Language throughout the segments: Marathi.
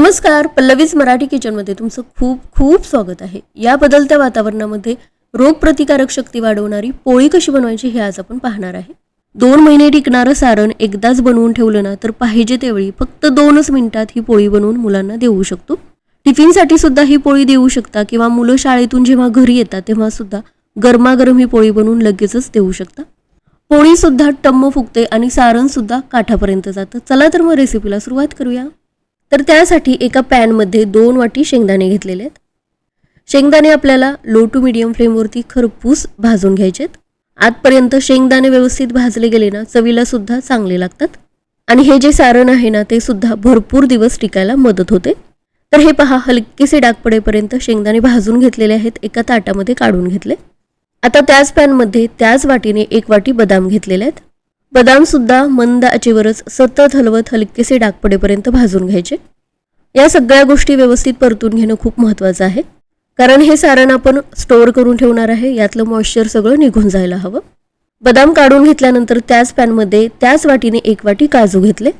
नमस्कार पल्लवीज मराठी किचनमध्ये तुमचं खूप खूप स्वागत आहे. या बदलत्या वातावरणामध्ये रोगप्रतिकारक शक्ती वाढवणारी पोळी कशी बनवायची हे आज आपण पाहणार आहे. दोन महिने टिकणारं सारण एकदाच बनवून ठेवलं ना तर पाहिजे त्यावेळी फक्त दोनच मिनिटात ही पोळी बनवून मुलांना देऊ शकतो. टिफिनसाठी सुद्धा ही पोळी देऊ शकता किंवा मुलं शाळेतून जेव्हा घरी येतात तेव्हा सुद्धा गरमागरम ही पोळी बनवून लगेचच देऊ शकता. पोळी सुद्धा टम्म फुगते आणि सारण सुद्धा काठापर्यंत जातं. चला तर मग रेसिपीला सुरुवात करूया. तर त्यासाठी एका पॅनमध्ये दोन वाटी शेंगदाणे घेतलेले आहेत. शेंगदाणे आपल्याला लो टू मिडियम फ्लेमवरती खरपूस भाजून घ्यायचेत. आतपर्यंत शेंगदाणे व्यवस्थित भाजले गेले ना चवीला सुद्धा चांगले लागतात. आणि हे जे सारण आहे ना ते सुद्धा भरपूर दिवस टिकायला मदत होते. तर हे पहा हलकेसे डाग पडेपर्यंत शेंगदाणे भाजून घेतलेले आहेत एका ताटामध्ये काढून घेतले. आता त्याच पॅनमध्ये त्याच वाटीने एक वाटी बदाम घेतलेले आहेत. बदाम सुद्धा मंद आचेवरच सतत हलवत हलकेसे डाग पडेपर्यंत भाजून घ्यायचे. या सगळ्या गोष्टी व्यवस्थित परतून घेणं खूप महत्त्वाचं आहे. कारण हे सारण आपण स्टोअर करून ठेवणार आहे यातलं मॉइश्चर सगळं निघून जायला हवं. बदाम काढून घेतल्यानंतर त्याच पॅनमध्ये त्याच वाटीने एक वाटी काजू घेतले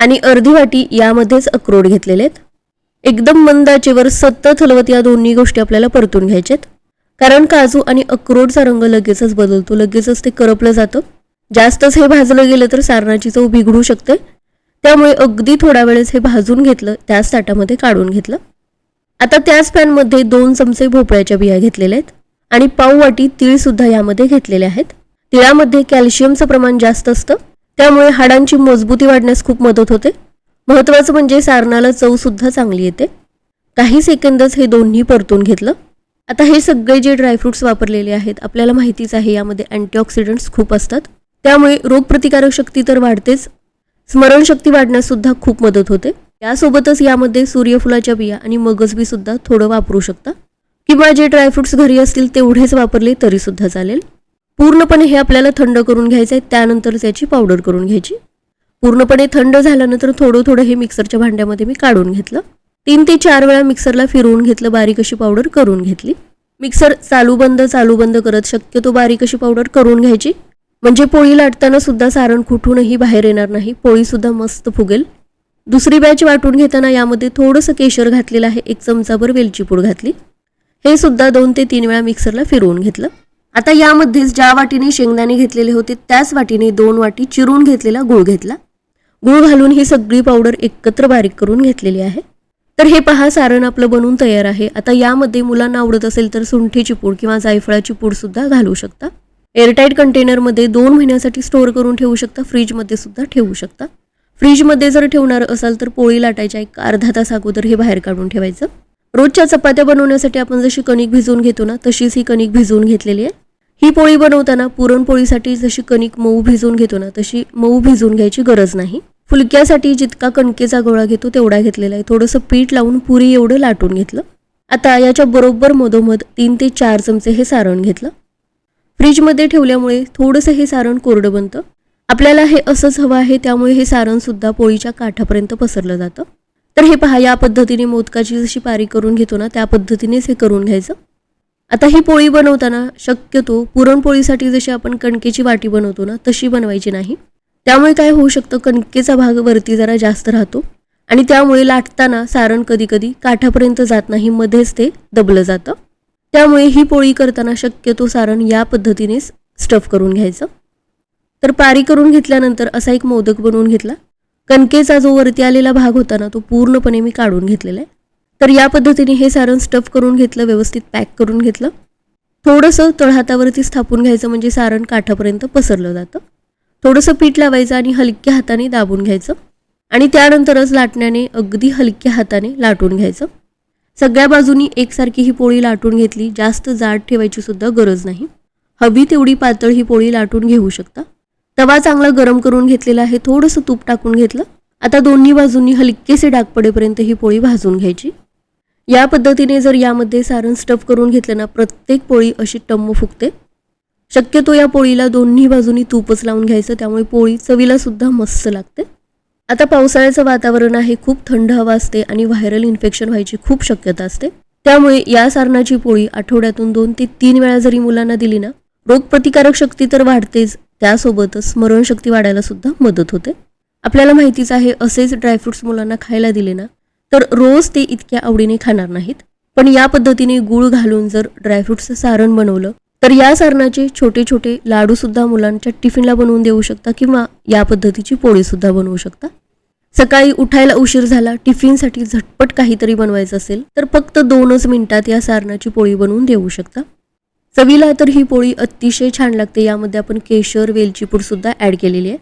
आणि अर्धी वाटी यामध्येच अक्रोड घेतलेले आहेत एकदम मंद आचेवर सतत हलवत या दोन्ही गोष्टी आपल्याला परतून घ्यायच्यात कारण काजू आणि अक्रोडचा रंग लगेचच बदलतो लगेचच ते करपलं जातं. जास्तच हे भाजलं गेलं तर सारणाची चव बिघडू शकते. त्यामुळे अगदी थोड्या वेळेस हे भाजून घेतलं त्याच ताटामध्ये काढून घेतलं. आता त्याच पॅनमध्ये दोन चमचे भोपळ्याच्या बिया घेतलेल्या आहेत आणि पाव वाटी तीळसुद्धा यामध्ये घेतलेले आहेत. तिळामध्ये कॅल्शियमचं प्रमाण जास्त असतं त्यामुळे हाडांची मजबूती वाढण्यास खूप मदत होते. महत्त्वाचं म्हणजे सारणाला चवसुद्धा चांगली येते. काही सेकंदच हे दोन्ही परतून घेतलं. आता हे सगळे जे ड्रायफ्रुट्स वापरलेले आहेत आपल्याला माहितीच आहे यामध्ये अँटीऑक्सिडंट्स खूप असतात. त्यामुळे रोगप्रतिकारक शक्ती तर वाढतेच. स्मरणशक्ती वाढण्यास सुद्धा खूप मदत होते. यासोबतच यामध्ये सूर्यफुलाच्या बिया आणि मगजबी सुद्धा थोडं वापरू शकता. किंवा जे ड्रायफ्रुट्स घरी असतील तेवढेच वापरले तरी सुद्धा चालेल. पूर्णपणे हे आपल्याला थंड करून घ्यायचं आहे त्यानंतर त्याची पावडर करून घ्यायची. पूर्णपणे थंड झाल्यानंतर थोडं थोडं हे मिक्सरच्या भांड्यामध्ये मी काढून घेतलं. तीन ते चार वेळा मिक्सरला फिरवून घेतलं बारीक अशी पावडर करून घेतली. मिक्सर चालू बंद चालू बंद करत शक्यतो बारीक अशी पावडर करून घ्यायची. म्हणजे पोळी लाटताना सुद्धा सारण कुठूनही बाहेर येणार नाही. पोळीसुद्धा मस्त फुगेल. दुसरी बॅच वाटून घेताना यामध्ये थोडंसं केशर घातलेलं आहे. एक चमचाभर वेलची पूड घातली. हे सुद्धा दोन ते तीन वेळा मिक्सरला फिरवून घेतलं. आता यामध्येच ज्या वाटीने शेंगदाणे घेतलेले होते त्याच वाटीने दोन वाटी चिरून घेतलेला गुळ घेतला. गुळ घालून ही सगळी पावडर एकत्र बारीक करून घेतलेली आहे. तर हे पहा सारण आपलं बनवून तयार आहे. आता यामध्ये मुलांना आवडत असेल तर सुंठीची पूड किंवा जायफळाची पूड सुद्धा घालू शकता. एअरटाईट कंटेनरमध्ये दोन महिन्यासाठी स्टोअर करून ठेवू शकता फ्रीजमध्ये सुद्धा ठेवू शकता. फ्रीजमध्ये जर ठेवणार असाल तर पोळी लाटायच्या एक अर्धा तास अगोदर हे बाहेर काढून ठेवायचं. रोजच्या चपात्या बनवण्यासाठी आपण जशी कणिक भिजवून घेतो ना तशीच ही कणिक भिजवून घेतलेली आहे. ही पोळी बनवताना पुरणपोळीसाठी जशी कणिक मऊ भिजवून घेतो ना तशी मऊ भिजवून घ्यायची गरज नाही. फुलक्यासाठी जितका कणकेचा गोळा घेतो तेवढा घेतलेला आहे. थोडंसं पीठ लावून पुरी एवढं लाटून घेतलं. आता याच्या बरोबर मधोमध तीन ते चार चमचे हे सारण घेतलं. फ्रीजमध्ये ठेवल्यामुळे थोडंसं हे सारण कोरडं बनतं. आपल्याला हे असंच हवं आहे त्यामुळे हे सारणसुद्धा पोळीच्या काठापर्यंत पसरलं जातं. तर हे पहा या पद्धतीने मोदकाची जशी पारी करून घेतो ना त्या पद्धतीनेच हे करून घ्यायचं. आता ही पोळी बनवताना शक्यतो पुरणपोळीसाठी जशी आपण कणकेची वाटी बनवतो ना तशी बनवायची नाही. त्यामुळे काय होऊ शकतं कणकेचा भाग वरती जरा जास्त राहतो आणि त्यामुळे लाटताना सारण कधीकधी काठापर्यंत जात नाही मध्येच ते दबलं जातं. त्यामुळे ही पोळी करताना शक्यतो सारण या पद्धतीने स्टफ करून घ्यायचं. तर पारी करून घेतल्यानंतर असा एक मोदक बनवून घेतला. कणकेचा जो वरती आलेला भाग होता ना तो पूर्णपणे मी काढून घेतलेला आहे. तर या पद्धतीने हे सारण स्टफ करून घेतलं व्यवस्थित पॅक करून घेतलं. थोडंसं तळहातावरती स्थापून घ्यायचं म्हणजे सारण काठापर्यंत पसरलं जातं. थोडंसं पीठ लावायचं आणि हलक्या हाताने दाबून घ्यायचं. आणि त्यानंतरच लाटण्याने अगदी हलक्या हाताने लाटून घ्यायचं. सगळ्या बाजूनी एकसारखी ही पोळी लाटून घेतली. जास्त जाड ठेवायची सुद्धा गरज नाही. हवी तेवढी पातळ ही पोळी लाटून घेऊ शकता. तवा चांगला गरम करून घेतलेला आहे. थोडंसं तूप टाकून घेतलं. आता दोन्ही बाजूंनी हलकेसे डाग पडेपर्यंत ही पोळी भाजून घ्यायची. या पद्धतीने जर यामध्ये सारण स्टफ करून घेतलं ना प्रत्येक पोळी अशी टम्म फुगते. शक्यतो या पोळीला दोन्ही बाजूनी तूपच लावून घ्यायचं. त्यामुळे पोळी चवीला सुद्धा मस्त लागते. आता पावसाळ्याचं वातावरण आहे खूप थंड हवा असते आणि व्हायरल इन्फेक्शन व्हायची खूप शक्यता असते. त्यामुळे या सारणाची पोळी आठवड्यातून दोन ते तीन वेळा जरी मुलांना दिली ना रोगप्रतिकारक शक्ती तर वाढतेच. त्यासोबतच स्मरणशक्ती वाढायला सुद्धा मदत होते. आपल्याला माहितीच आहे असेच ड्रायफ्रुट्स मुलांना खायला दिले ना तर रोज ते इतक्या आवडीने खाणार नाहीत. पण या पद्धतीने गुळ घालून जर ड्रायफ्रुट्सचं सारण बनवलं तर या सारणाचे छोटे छोटे लाडूसुद्धा मुलांच्या टिफिनला बनवून देऊ शकता किंवा या पद्धतीची पोळीसुद्धा बनवू शकता. सकाळी उठायला उशीर झाला टिफिनसाठी झटपट काहीतरी बनवायचं असेल तर फक्त दोनच मिनिटात या सारणाची पोळी बनवून देऊ शकता. चवीला तर ही पोळी अतिशय छान लागते यामध्ये आपण केशर वेलची पूडसुद्धा ॲड केलेली आहे.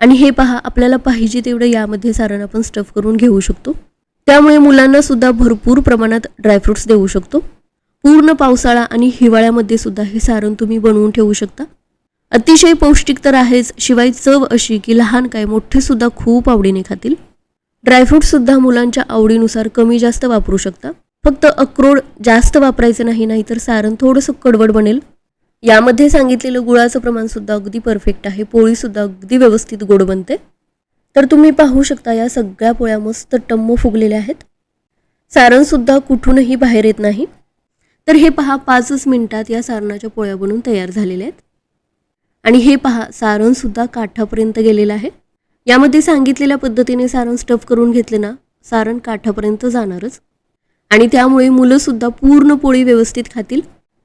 आणि हे पहा आपल्याला पाहिजे तेवढं यामध्ये सारण आपण स्टफ करून घेऊ शकतो. त्यामुळे मुलांना सुद्धा भरपूर प्रमाणात ड्रायफ्रुट्स देऊ शकतो. पूर्ण पावसाळा आणि हिवाळ्यामध्ये सुद्धा हे सारण तुम्ही बनवून ठेवू शकता. अतिशय पौष्टिक तर आहेच शिवाय चव अशी की लहान काय मोठे सुद्धा खूप आवडीने खातील. ड्रायफ्रूट सुद्धा मुलांच्या आवडीनुसार कमी जास्त वापरू शकता. फक्त अक्रोड जास्त वापरायचं नाही नाहीतर सारण थोडंसं कडवड बनेल. यामध्ये सांगितलेलं गुळाचं प्रमाण सुद्धा अगदी परफेक्ट आहे पोळी सुद्धा अगदी व्यवस्थित गोड बनते. तर तुम्ही पाहू शकता या सगळ्या पोळ्या मस्त टम्म फुगलेल्या आहेत. सारण सुद्धा कुठूनही बाहेर येत नाही. तर हे पहा पाचच मिनिटात या सारणाच्या पोळ्या बनून तयार झालेल्या आहेत. आणि हे पहा सारणसुद्धा काठापर्यंत गेलेलं आहे. यामध्ये सांगितलेल्या पद्धतीने सारण स्टफ करून घेतले ना सारण काठापर्यंत जाणारच. आणि त्यामुळे मुलंसुद्धा पूर्ण पोळी व्यवस्थित खातील.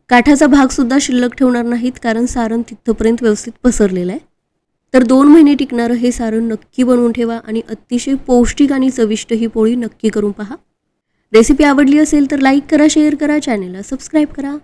काठाचा भागसुद्धा शिल्लक ठेवणार नाहीत कारण सारण तिथपर्यंत व्यवस्थित पसरलेलं आहे. तर दोन महिने टिकणारं हे सारण नक्की बनवून ठेवा आणि अतिशय पौष्टिक आणि चविष्ट ही पोळी नक्की करून पहा. रेसिपी आवडली असेल तर लाईक करा शेअर करा चॅनेलला सबस्क्राईब करा.